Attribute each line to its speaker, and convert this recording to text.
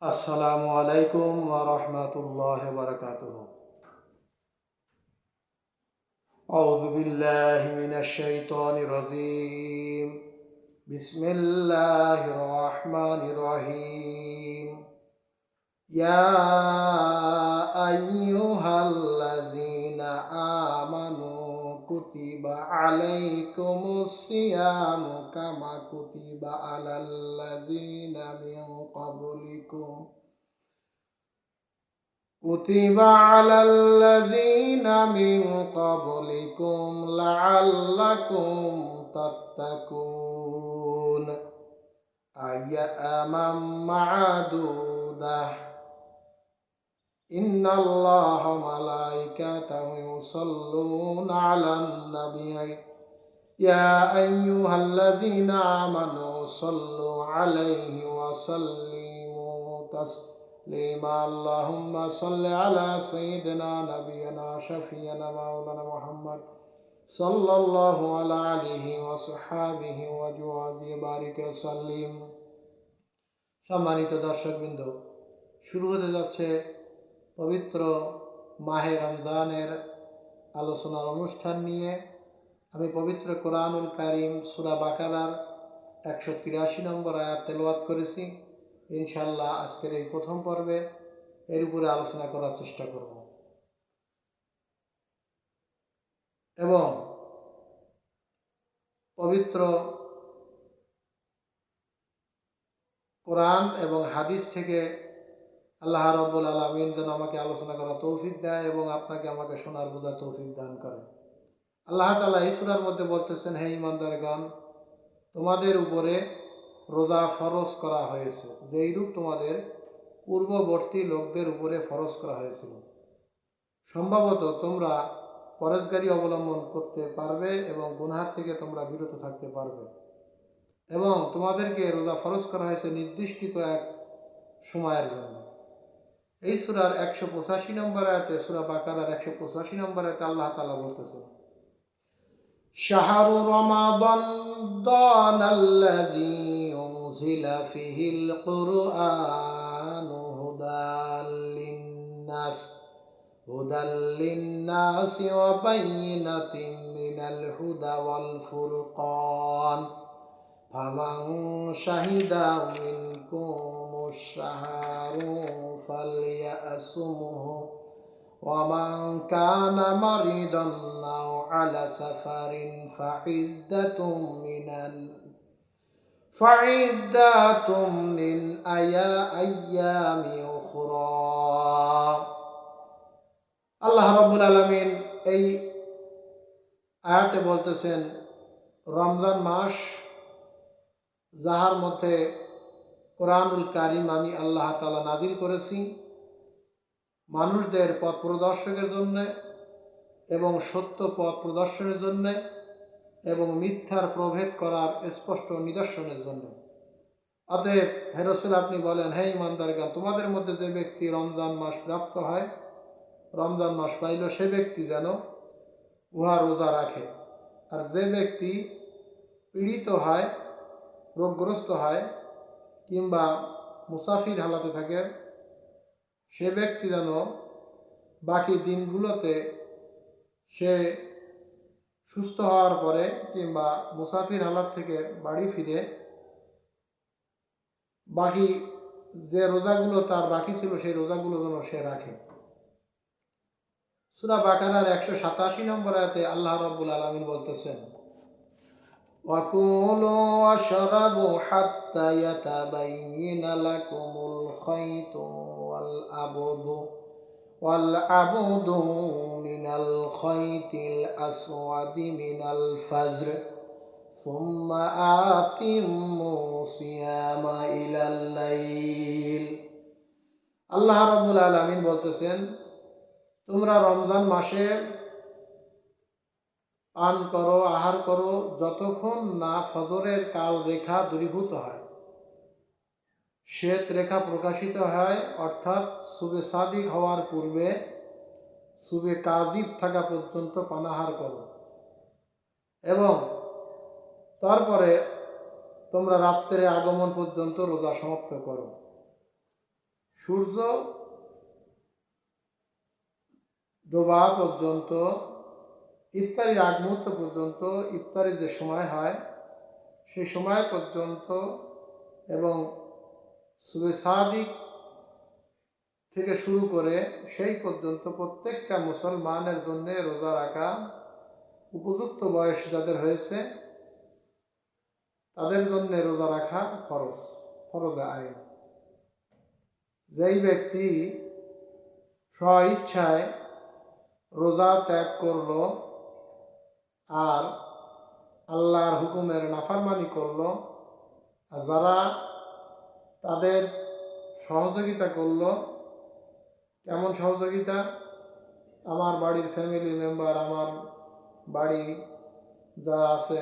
Speaker 1: আসসালামু আলাইকুম ওয়া রাহমাতুল্লাহি ওয়া বারাকাতুহু। আউযু বিল্লাহি মিনাশ শাইতানির রাজীম। বিসমিল্লাহির রহমানির রহিম। ইয়া আইয়ুহাল্লাযীনা كتب عليكم الصيام كما كتب على الذين من قبلكم كتب على الذين من قبلكم لعلكم تتقون أياما معدودة إن الله ملائكته يصلون على النبي يا أيها الذين آمنوا صلوا عليه وسلموا تسليما اللهم صل على سيدنا نبينا شفينا مولانا محمد صلى الله على عليه وصحابه وجوازه بارك وسلم সম্মানিত দর্শকবৃন্দ শুরু হতে যাচ্ছে পবিত্র মাহে রমজানের আলোচনার অনুষ্ঠান নিয়ে আমি পবিত্র কোরআনুল কারিম সুরা বাকারার একশো তিরাশি নম্বর আয়াত তেলাওয়াত করেছি। ইনশাল্লাহ আজকের এই প্রথম পর্বে এর উপরে আলোচনা করার চেষ্টা করব। এবং পবিত্র কোরআন এবং হাদিস থেকে আল্লাহ রব্বুল আলমিন যেন আমাকে আলোচনা করার তৌফিক দেয় এবং আপনাকে আমাকে শোনার বোঝার তৌফিক দান করে। আল্লাহ তালা এই সুরার মধ্যে বলতেছেন, হে ইমানদারগণ তোমাদের উপরে রোজা ফরজ করা হয়েছে, যেই রূপ তোমাদের পূর্ববর্তী লোকদের উপরে ফরজ করা হয়েছিল। সম্ভবত তোমরা পরেশগারি অবলম্বন করতে পারবে এবং গুনহার থেকে তোমরা বিরত থাকতে পারবে। এবং তোমাদেরকে রোজা ফরজ করা হয়েছে নির্দিষ্ট এক সময়ের জন্য। এই সুরার একশো পঁচাশি নম্বর আয়তে সুরা বাকারার একশো পঁচাশি নম্বর আয়তে আল্লাহ তালা বলতেছে شهر رمضان الذي أنزل فيه القرآن هدى للناس هدى للناس وبينة من الهدى والفرقان فمن شهد منكم الشهر فليأسمه ومن كان مريضا أو على سفر فعدة من ال... فعدة من أيا أيام أخرى আল্লাহ রব্বুল আলমিন এই আয়াতে বলতেছেন রমজান মাস যাহার মধ্যে কোরআনুল কারিম আমি আল্লাহ তালা নাজিল করেছি মানুষদের পথ প্রদর্শকের জন্যে এবং সত্য পথ প্রদর্শনের জন্যে এবং মিথ্যার প্রভেদ করার স্পষ্ট নিদর্শনের জন্য। অতএব হেরসুল আপনি বলেন, হে ইমানদারগান তোমাদের মধ্যে যে ব্যক্তি রমজান মাস প্রাপ্ত হয়, রমজান মাস পাইল সে ব্যক্তি যেন উহা রোজা রাখে। আর যে ব্যক্তি পীড়িত হয়, রোগগ্রস্ত হয় কিংবা মুসাফির হালাতে থাকে, সে ব্যক্তি যেন বাকি দিনগুলোতে সে সুস্থ হওয়ার পরে কিংবা মুসাফির হালাত থেকে বাড়ি ফিরে, বাকি যে রোজাগুলো তার বাকি ছিল, সেই রোজাগুলো যেন সে রাখে। সুরা বাকারার একশো সাতাশি নম্বর আয়তে আল্লাহ রব্বুল আলমিন বলতেছেন وكلوا واشربوا حتى يتبين لكم الخيط والأبد والعبد من الخيط الأسود من الفجر ثم أتموا صيام إلى الليل আল্লাহ রব্বুল আলমিন বলতেছেন তোমরা রমজান মাসে পান করো, আহার করো, যতক্ষণ না ফজরের কাল রেখা দূরীভূত হয়। শ্বেত রেখা প্রকাশিত হয়, অর্থাৎ সুবে সাদিক হওয়ার পূর্বে সুবে কাজিব থাকা পর্যন্ত পানাহার করো। এবং তারপরে তোমরা রাত্রে আগমন পর্যন্ত রোজা সমাপ্ত করো। সূর্য ডোবা পর্যন্ত ইফতারির আগ মুহূর্ত পর্যন্ত ইফতারির যে সময় হয় সেই সময় পর্যন্ত এবং সুবে সাদিক থেকে শুরু করে সেই পর্যন্ত প্রত্যেকটা মুসলমানের জন্য রোজা রাখা উপযুক্ত বয়স যাদের হয়েছে, তাদের জন্য রোজা রাখা ফরজ ফরজ আইন। যেই ব্যক্তি স্ব ইচ্ছায় রোজা ত্যাগ করল আর আল্লাহর হুকুমের নাফারমানি করল। আর যারা তাদের সহযোগিতা করল, কেমন সহযোগিতা? আমার বাড়ির ফ্যামিলি মেম্বার আমার বাড়ি যারা আছে